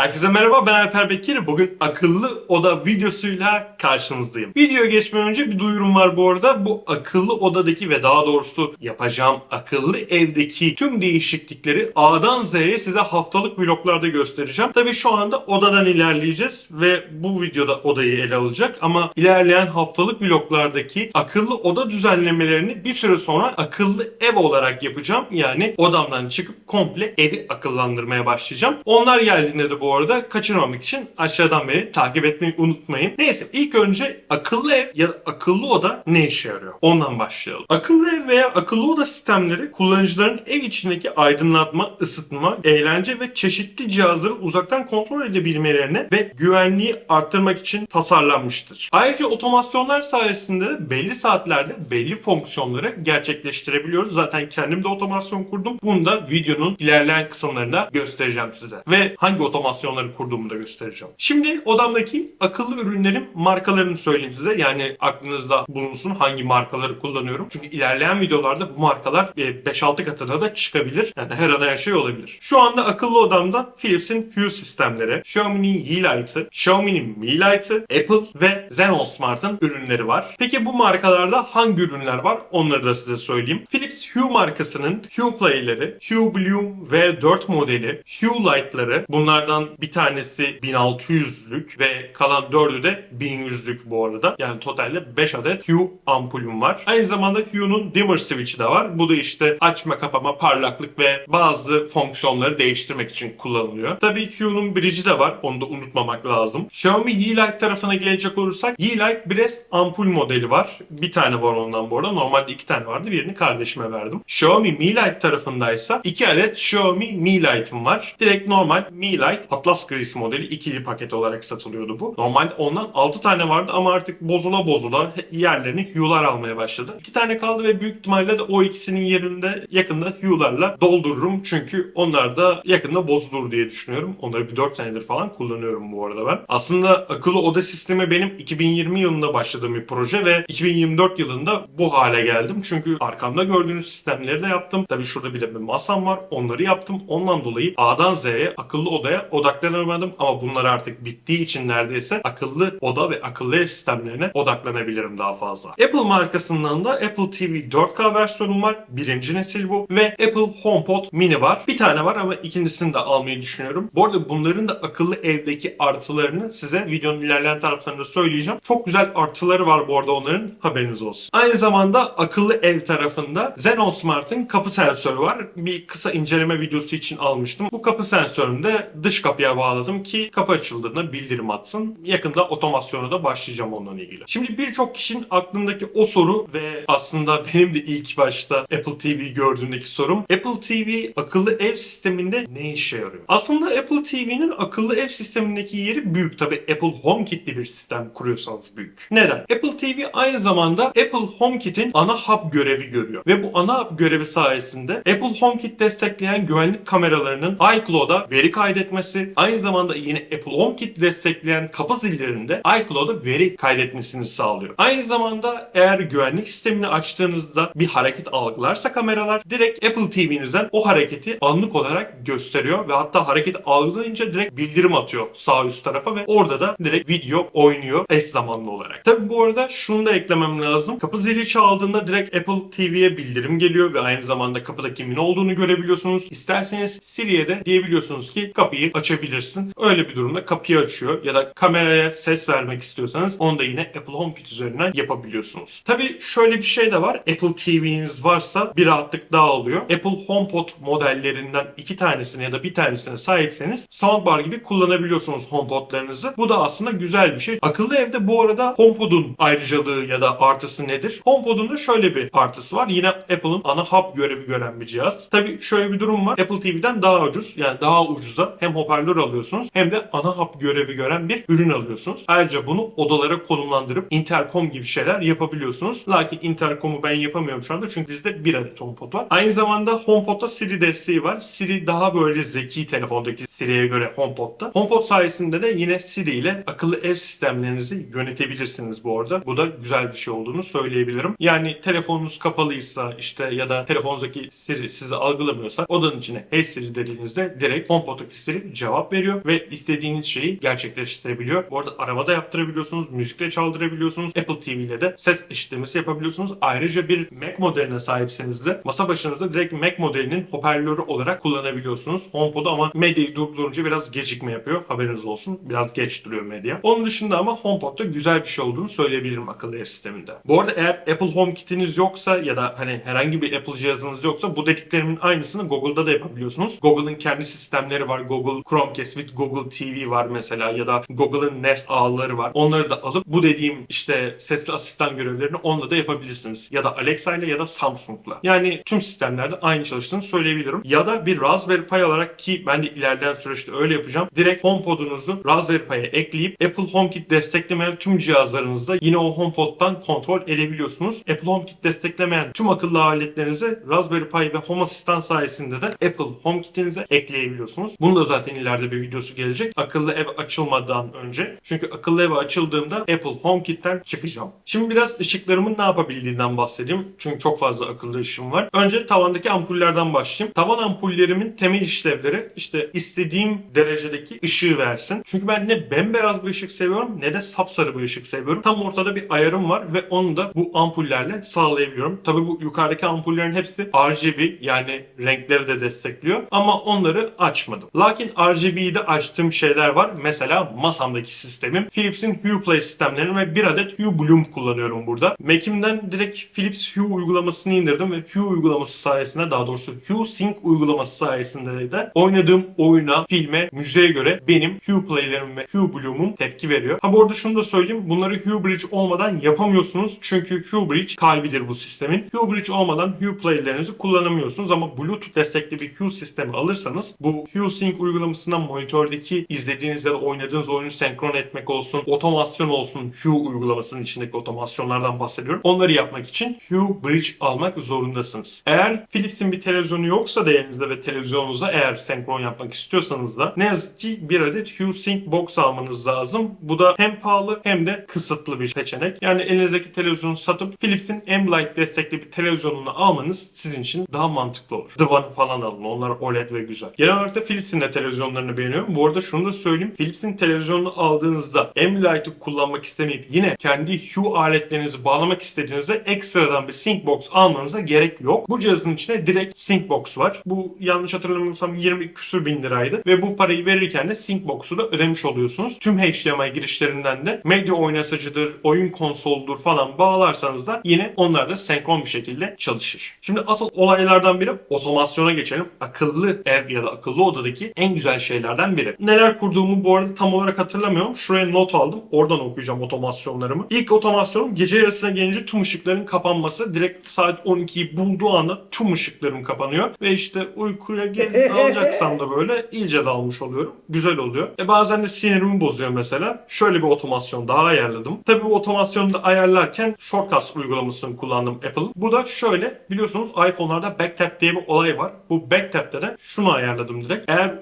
Herkese merhaba ben Alper Bekir. Bugün akıllı oda videosuyla karşınızdayım. Videoya geçmeden önce bir duyurum var bu arada. Bu akıllı odadaki ve daha doğrusu yapacağım akıllı evdeki tüm değişiklikleri A'dan Z'ye size haftalık vloglarda göstereceğim. Tabii şu anda odadan ilerleyeceğiz ve bu videoda odayı ele alacak ama ilerleyen haftalık vloglardaki akıllı oda düzenlemelerini bir süre sonra akıllı ev olarak yapacağım. Yani odamdan çıkıp komple evi akıllandırmaya başlayacağım. Onlar geldiğinde de bu arada kaçırmamak için aşağıdan beni takip etmeyi unutmayın. Neyse ilk önce akıllı ev ya da akıllı oda ne işe yarıyor? Ondan başlayalım. Akıllı ev veya akıllı oda sistemleri kullanıcıların ev içindeki aydınlatma, ısıtma, eğlence ve çeşitli cihazları uzaktan kontrol edebilmelerine ve güvenliği arttırmak için tasarlanmıştır. Ayrıca otomasyonlar sayesinde belli saatlerde belli fonksiyonları gerçekleştirebiliyoruz. Zaten kendim de otomasyon kurdum. Bunu da videonun ilerleyen kısımlarında göstereceğim size. Ve hangi otomasyonları kurduğumu göstereceğim. Şimdi odamdaki akıllı ürünlerin markalarını söyleyeyim size. Yani aklınızda bulunsun hangi markaları kullanıyorum. Çünkü ilerleyen videolarda bu markalar e, 5-6 katına da çıkabilir. Yani her an her şey olabilir. Şu anda akıllı odamda Philips'in Hue sistemleri, Xiaomi'nin Yeelight'ı, Xiaomi'nin Mi Light'ı, Apple ve Xenon Smart'ın ürünleri var. Peki bu markalarda hangi ürünler var? Onları da size söyleyeyim. Philips Hue markasının Hue Play'leri, Hue Bloom V4 modeli, Hue Light'ları. Bunlardan bir tanesi 1600'lük ve kalan 4'ü de 1100'lük bu arada. Yani totalde 5 adet Hue ampulüm var. Aynı zamanda Hue'nun dimmer switch'i de var. Bu da işte açma kapama, parlaklık ve bazı fonksiyonları değiştirmek için kullanılıyor. Tabii Hue'nun bridge'i de var. Onu da unutmamak lazım. Xiaomi Yeelight tarafına gelecek olursak Yeelight Brez ampul modeli var. Bir tane var ondan bu arada. Normalde iki tane vardı. Birini kardeşime verdim. Xiaomi Mi Light tarafındaysa iki adet Xiaomi Mi Light'ım var. Direkt normal Mi Light Atlas Gris modeli ikili paket olarak satılıyordu bu. Normalde ondan 6 tane vardı ama artık bozula bozula yerlerini Hue'lar almaya başladı. İki tane kaldı ve büyük ihtimalle de o ikisinin yerinde yakında Hue'larla doldururum. Çünkü onlar da yakında bozulur diye düşünüyorum. Onları bir 4 senedir falan kullanıyorum bu arada ben. Aslında akıllı oda sistemi benim 2020 yılında başladığım bir proje ve 2024 yılında bu hale geldim. Çünkü arkamda gördüğünüz sistemleri de yaptım. Tabii şurada bir de bir masam var. Onları yaptım. Ondan dolayı A'dan Z'ye akıllı odaya odaklanamadım ama bunlar artık bittiği için neredeyse akıllı oda ve akıllı ev sistemlerine odaklanabilirim daha fazla. Apple markasından da Apple TV 4K versiyonum var. Birinci nesil bu. Ve Apple HomePod mini var. Bir tane var ama ikincisini de almayı düşünüyorum. Bu arada bunların da akıllı evdeki artılarını size videonun ilerleyen taraflarında söyleyeceğim. Çok güzel artıları var bu arada onların haberiniz olsun. Aynı zamanda akıllı ev tarafında Xenon Smart'ın kapı sensörü var. Bir kısa inceleme videosu için almıştım. Bu kapı sensörünü de dış kapıya bağladım ki kapı açıldığında bildirim atsın. Yakında otomasyona da başlayacağım onunla ilgili. Şimdi birçok kişinin aklındaki o soru ve aslında benim de ilk başta Apple TV gördüğümdeki sorum Apple TV akıllı ev sisteminde ne işe yarıyor? Aslında Apple TV'nin akıllı ev sistemindeki yeri büyük. Tabi Apple HomeKit'li bir sistem kuruyorsanız büyük. Neden? Apple TV aynı zamanda Apple HomeKit'in ana hub görevi görüyor. Ve bu ana hub görevi sayesinde Apple HomeKit destekleyen güvenlik kameralarının iCloud'a veri kaydetmesi, aynı zamanda yine Apple HomeKit destekleyen kapı zillerinde iCloud'a veri kaydetmesini sağlıyor. Aynı zamanda eğer güvenlik sistemini açtığınızda bir hareket algılarsa kameralar direkt Apple TV'nizden o hareketi anlık olarak gösteriyor ve hatta hareket algılayınca direkt bildirim atıyor sağ üst tarafa ve orada da direkt video oynuyor eş zamanlı olarak. Tabi bu arada şunu da eklemem lazım. Kapı zili çaldığında direkt Apple TV'ye bildirim geliyor ve aynı zamanda kapıda kimin olduğunu görebiliyorsunuz. İsterseniz Siri'ye de diyebiliyorsunuz ki kapıyı açabilirsin. Öyle bir durumda kapıyı açıyor ya da kameraya ses vermek istiyorsanız onu da yine Apple HomeKit üzerinden yapabiliyorsunuz. Tabi şöyle bir şey de var. Apple TV'niz varsa bir rahatlık daha oluyor. Apple HomePod modellerinden iki tanesine ya da bir tanesine sahipseniz soundbar gibi kullanabiliyorsunuz HomePod'larınızı. Bu da aslında güzel bir şey. Akıllı evde bu arada HomePod'un ayrıcalığı ya da artısı nedir? HomePod'un da şöyle bir artısı var. Yine Apple'ın ana hub görevi gören bir cihaz. Tabii şöyle bir durum var. Apple TV'den daha ucuz. Yani daha ucuza hem hoparlör alıyorsunuz hem de ana hub görevi gören bir ürün alıyorsunuz. Ayrıca bunu odalara konumlandırıp intercom gibi şeyler yapabiliyorsunuz. Lakin intercom'u ben yapamıyorum şu anda çünkü bizde bir adet HomePod var. Aynı zamanda HomePod'da Siri desteği var. Siri daha böyle zeki telefondaki Siri'ye göre HomePod'da. HomePod sayesinde de yine Siri ile akıllı ev sistemlerinizi yönetebilirsiniz bu arada. Bu da güzel bir şey olduğunu söyleyebilirim. Yani telefonunuz kapalıysa işte ya da telefonunuzdaki Siri sizi algılamıyorsa odanın içine Hey Siri dediğinizde direkt HomePod'daki Siri cevap cevap veriyor ve istediğiniz şeyi gerçekleştirebiliyor. Bu arada arabada yaptırabiliyorsunuz, müzikle çaldırabiliyorsunuz. Apple TV ile de ses eşitlemesi yapabiliyorsunuz. Ayrıca bir Mac modeline sahipseniz de masa başınızda direkt Mac modelinin hoparlörü olarak kullanabiliyorsunuz. HomePod'u ama medyayı durdurunca biraz gecikme yapıyor. Haberiniz olsun. Biraz geç duruyor medya. Onun dışında ama HomePod'da güzel bir şey olduğunu söyleyebilirim akıllı ev sisteminde. Bu arada eğer Apple HomeKit'iniz yoksa ya da hani herhangi bir Apple cihazınız yoksa bu dediklerimin aynısını Google'da da yapabiliyorsunuz. Google'ın kendi sistemleri var. Google Chromecast with Google TV var mesela ya da Google'ın Nest ağları var. Onları da alıp bu dediğim işte sesli asistan görevlerini onunla da yapabilirsiniz. Ya da Alexa ile ya da Samsung'la. Yani tüm sistemlerde aynı çalıştığını söyleyebilirim. Ya da bir Raspberry Pi alarak ki ben de ilerleyen süreçte öyle yapacağım. Direkt HomePod'unuzu Raspberry Pi'ye ekleyip Apple HomeKit desteklemeyen tüm cihazlarınızda yine o HomePod'dan kontrol edebiliyorsunuz. Apple HomeKit desteklemeyen tüm akıllı aletlerinizi Raspberry Pi ve Home Assistant sayesinde de Apple HomeKit'inize ekleyebiliyorsunuz. Bunun da zaten ileride bir videosu gelecek. Akıllı ev açılmadan önce. Çünkü akıllı ev açıldığında Apple HomeKit'ten çıkacağım. Şimdi biraz ışıklarımın ne yapabildiğinden bahsedeyim. Çünkü çok fazla akıllı ışığım var. Önce tavandaki ampullerden başlayayım. Tavan ampullerimin temel işlevleri işte istediğim derecedeki ışığı versin. Çünkü ben ne bembeyaz bir ışık seviyorum ne de sapsarı bir ışık seviyorum. Tam ortada bir ayarım var ve onu da bu ampullerle sağlayabiliyorum. Tabii bu yukarıdaki ampullerin hepsi RGB yani renkleri de destekliyor. Ama onları açmadım. Lakin RGB'yi de açtığım şeyler var. Mesela masamdaki sistemim. Philips'in Hue Play sistemlerini ve bir adet Hue Bloom kullanıyorum burada. Mac'imden direkt Philips Hue uygulamasını indirdim ve Hue uygulaması sayesinde daha doğrusu Hue Sync uygulaması sayesinde de oynadığım oyuna, filme, müziğe göre benim Hue Play'lerim ve Hue Bloom'um tepki veriyor. Ha bu arada şunu da söyleyeyim. Bunları Hue Bridge olmadan yapamıyorsunuz. Çünkü Hue Bridge kalbidir bu sistemin. Hue Bridge olmadan Hue Play'lerinizi kullanamıyorsunuz ama Bluetooth destekli bir Hue sistemi alırsanız bu Hue Sync uygulamasından monitördeki izlediğiniz ya da oynadığınız oyunu senkron etmek olsun, otomasyon olsun Hue uygulamasının içindeki otomasyonlardan bahsediyorum. Onları yapmak için Hue Bridge almak zorundasınız. Eğer Philips'in bir televizyonu yoksa da elinizde ve televizyonunuzda eğer senkron yapmak istiyorsanız da ne yazık ki bir adet Hue Sync Box almanız lazım. Bu da hem pahalı hem de kısıtlı bir seçenek. Yani elinizdeki televizyonu satıp Philips'in Ambilight destekli bir televizyonunu almanız sizin için daha mantıklı olur. The One falan alın. Onlar OLED ve güzel. Genel olarak da Philips'in de televizyonlarını beğeniyorum. Bu arada şunu da söyleyeyim. Philips'in televizyonunu aldığınızda Ambilight'ı kullanmak istemeyip yine kendi Hue aletlerinizi bağlamak istediğinizde ekstradan bir Sync Box almanıza gerek yok. Bu cihazın içine direkt Sync Box var. Bu yanlış hatırlamıyorsam 20 küsür bin liraydı ve bu parayı verirken de Sync Box'u da ödemiş oluyorsunuz. Tüm HDMI girişlerinden de medya oynatıcıdır, oyun konsoludur falan bağlarsanız da yine onlar da senkron bir şekilde çalışır. Şimdi asıl olaylardan biri otomasyona geçelim. Akıllı ev ya da akıllı odadaki en güzel şeylerden biri. Neler kurduğumu bu arada tam olarak hatırlamıyorum. Şuraya not aldım. Oradan okuyacağım otomasyonlarımı. İlk otomasyonum gece yarısına gelince tüm ışıkların kapanması. Direkt saat 12'yi bulduğu anda tüm ışıklarım kapanıyor. Ve işte uykuya geç dalacaksam da böyle iyice dalmış oluyorum. Güzel oluyor. E bazen de sinirimi bozuyor mesela. Şöyle bir otomasyon daha ayarladım. Tabii bu otomasyonu da ayarlarken Shortcuts uygulamasını kullandım Apple'ın. Bu da şöyle biliyorsunuz iPhone'larda backtap diye bir olay var. Bu backtap'te de şunu ayarladım direkt. Eğer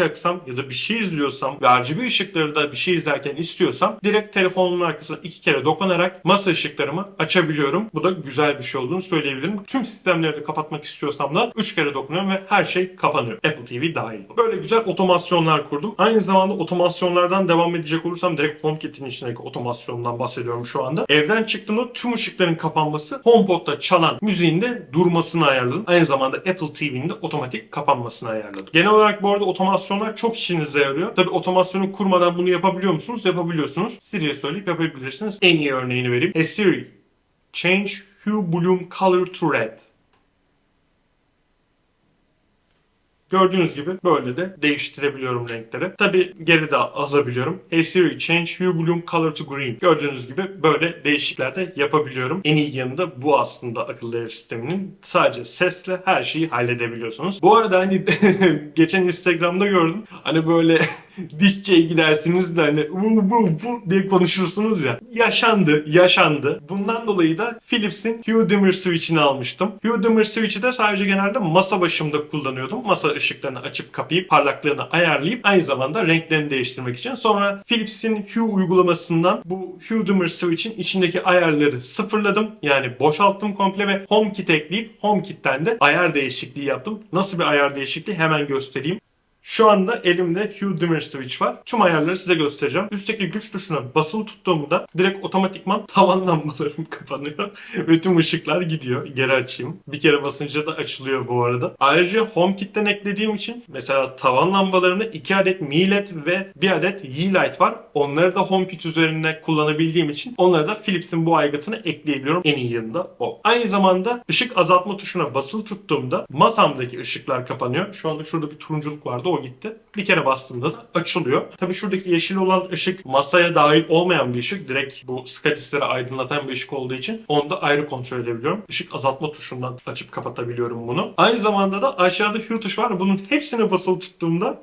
uyumayacaksam ya da bir şey izliyorsam ve RGB ışıkları da bir şey izlerken istiyorsam direkt telefonumun arkasına iki kere dokunarak masa ışıklarımı açabiliyorum. Bu da güzel bir şey olduğunu söyleyebilirim. Tüm sistemleri de kapatmak istiyorsam da 3 kere dokunuyorum ve her şey kapanıyor. Apple TV dahil. Böyle güzel otomasyonlar kurdum. Aynı zamanda otomasyonlardan devam edecek olursam direkt HomeKit'in içindeki otomasyondan bahsediyorum şu anda. Evden çıktığımda tüm ışıkların kapanması, HomePod'da çalan müziğin de durmasını ayarladım. Aynı zamanda Apple TV'nin de otomatik kapanmasını ayarladım. Genel olarak bu arada otomasyonlar çok işinize yarıyor. Tabi otomasyonu kurmadan bunu yapabiliyor musunuz? Yapabiliyorsunuz. Siri'ye söyleyip yapabilirsiniz. En iyi örneğini vereyim. Hey Siri, change hue bloom color to red. Gördüğünüz gibi böyle de değiştirebiliyorum renkleri. Tabi geri de alabiliyorum. Hey Siri change hue bloom color to green. Gördüğünüz gibi böyle değişiklikler de yapabiliyorum. En iyi yanı da bu aslında akıllı ev sisteminin. Sadece sesle her şeyi halledebiliyorsunuz. Bu arada hani geçen Instagram'da gördüm. Hani böyle dişçiye gidersiniz de hani vu vu vu diye konuşursunuz ya. Yaşandı, yaşandı. Bundan dolayı da Philips'in Hue Dimmer Switch'ini almıştım. Hue Dimmer Switch'i de sadece genelde masa başımda kullanıyordum. Masa ışıklarını açıp kapayıp parlaklığını ayarlayıp aynı zamanda renklerini değiştirmek için. Sonra Philips'in Hue uygulamasından bu Hue Dimmer Switch'in içindeki ayarları sıfırladım. Yani boşalttım komple ve HomeKit ekleyip HomeKit'ten de ayar değişikliği yaptım. Nasıl bir ayar değişikliği hemen göstereyim. Şu anda elimde Hue Dimmer Switch var. Tüm ayarları size göstereceğim. Üstteki güç tuşuna basılı tuttuğumda direkt otomatikman tavan lambalarım kapanıyor ve tüm ışıklar gidiyor. Geri açayım. Bir kere basınca da açılıyor bu arada. Ayrıca HomeKit'ten eklediğim için mesela tavan lambalarında 2 adet Mi LED ve 1 adet Yeelight var. Onları da HomeKit üzerinde kullanabildiğim için onları da Philips'in bu aygıtını ekleyebiliyorum. En iyi yanında o. Aynı zamanda ışık azaltma tuşuna basılı tuttuğumda masamdaki ışıklar kapanıyor. Şu anda şurada bir turunculuk vardı o gitti. Bir kere bastığımda da açılıyor. Tabii şuradaki yeşil olan ışık masaya dahil olmayan bir ışık. Direkt bu SCADIS'leri aydınlatan bir ışık olduğu için onu da ayrı kontrol edebiliyorum. Işık azaltma tuşundan açıp kapatabiliyorum bunu. Aynı zamanda da aşağıda Hue tuş var. Bunun hepsini basılı tuttuğumda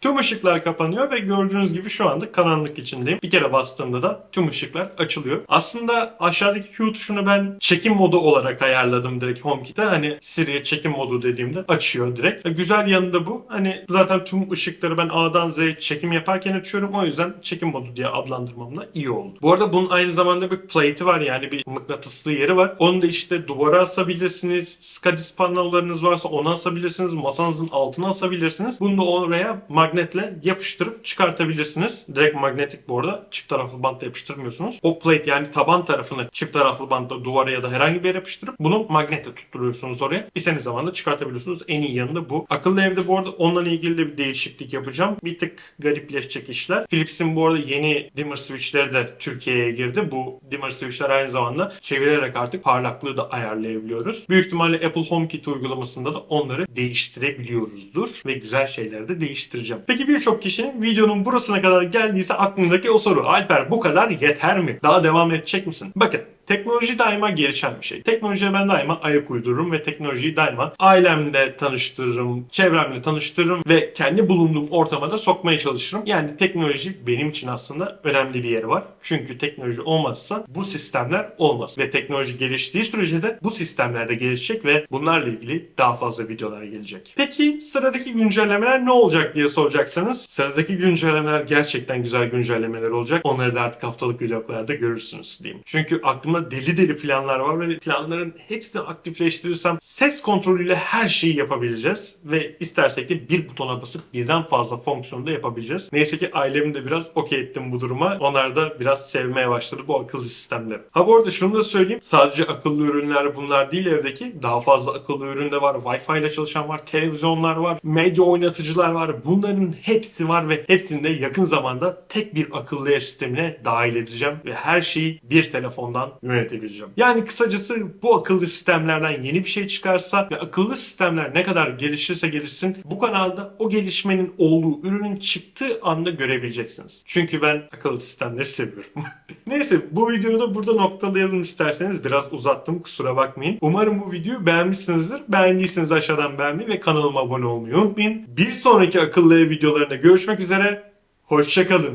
Tüm ışıklar kapanıyor ve gördüğünüz gibi şu anda karanlık içindeyim. Bir kere bastığımda da tüm ışıklar açılıyor. Aslında aşağıdaki Q tuşunu ben çekim modu olarak ayarladım direkt HomeKit'e. Hani Siri'ye çekim modu dediğimde açıyor direkt. E, Güzel yanı da bu. Hani zaten tüm ışıkları ben A'dan Z'ye çekim yaparken açıyorum. O yüzden çekim modu diye adlandırmam da iyi oldu. Bu arada bunun aynı zamanda bir plate'i var yani bir mıknatıslı yeri var. Onu da işte duvara asabilirsiniz. SCADIS panelleriniz varsa ona asabilirsiniz. Masanızın altına asabilirsiniz. Bunu da oraya magnetle yapıştırıp çıkartabilirsiniz. Direkt magnetik bu arada. Çift taraflı bantla yapıştırmıyorsunuz. O plate yani taban tarafını çift taraflı bantla duvara ya da herhangi bir yere yapıştırıp bunu magnetle tutturuyorsunuz oraya. İstediğiniz zaman da çıkartabiliyorsunuz. En iyi yanı da bu. Akıllı evde bu arada onunla ilgili de bir değişiklik yapacağım. Bir tık garipleşecek işler. Philips'in bu arada yeni dimmer switchleri de Türkiye'ye girdi. Bu dimmer switchler aynı zamanda çevirerek artık parlaklığı da ayarlayabiliyoruz. Büyük ihtimalle Apple HomeKit uygulamasında da onları değiştirebiliyoruzdur ve güzel şeyleri de değiştireceğim. Peki birçok kişinin videonun burasına kadar geldiyse aklındaki o soru Alper bu kadar yeter mi? Daha devam edecek misin? Bakın Teknoloji daima gelişen bir şey. Teknolojiye ben daima ayak uydururum ve teknolojiyi daima ailemle tanıştırırım, çevremle tanıştırırım ve kendi bulunduğum ortama da sokmaya çalışırım. Yani teknoloji benim için aslında önemli bir yeri var. Çünkü teknoloji olmazsa bu sistemler olmaz. Ve teknoloji geliştiği sürece de bu sistemler de gelişecek ve bunlarla ilgili daha fazla videolar gelecek. Peki sıradaki güncellemeler ne olacak diye soracaksanız sıradaki güncellemeler gerçekten güzel güncellemeler olacak. Onları da artık haftalık vloglarda görürsünüz diyeyim. Çünkü aklımda deli deli planlar var ve planların hepsini aktifleştirirsem ses kontrolüyle her şeyi yapabileceğiz ve istersek de bir butona basıp birden fazla fonksiyonu da yapabileceğiz. Neyse ki ailemi de biraz okey ettim bu duruma. Onlar da biraz sevmeye başladı bu akıllı sistemleri. Ha bu arada şunu da söyleyeyim. Sadece akıllı ürünler bunlar değil evdeki. Daha fazla akıllı ürün de var. Wi-Fi ile çalışan var. Televizyonlar var. Medya oynatıcılar var. Bunların hepsi var ve hepsini de yakın zamanda tek bir akıllı ev sistemine dahil edeceğim ve her şeyi bir telefondan yönetebileceğim. Yani kısacası bu akıllı sistemlerden yeni bir şey çıkarsa ve akıllı sistemler ne kadar gelişirse gelişsin bu kanalda o gelişmenin olduğu ürünün çıktığı anda görebileceksiniz. Çünkü ben akıllı sistemleri seviyorum. Neyse bu videoyu da burada noktalayalım isterseniz. Biraz uzattım kusura bakmayın. Umarım bu videoyu beğenmişsinizdir. Beğendiyseniz aşağıdan beğenmeyi ve kanalıma abone olmayı unutmayın. Bir sonraki akıllı ev videolarında görüşmek üzere. Hoşçakalın.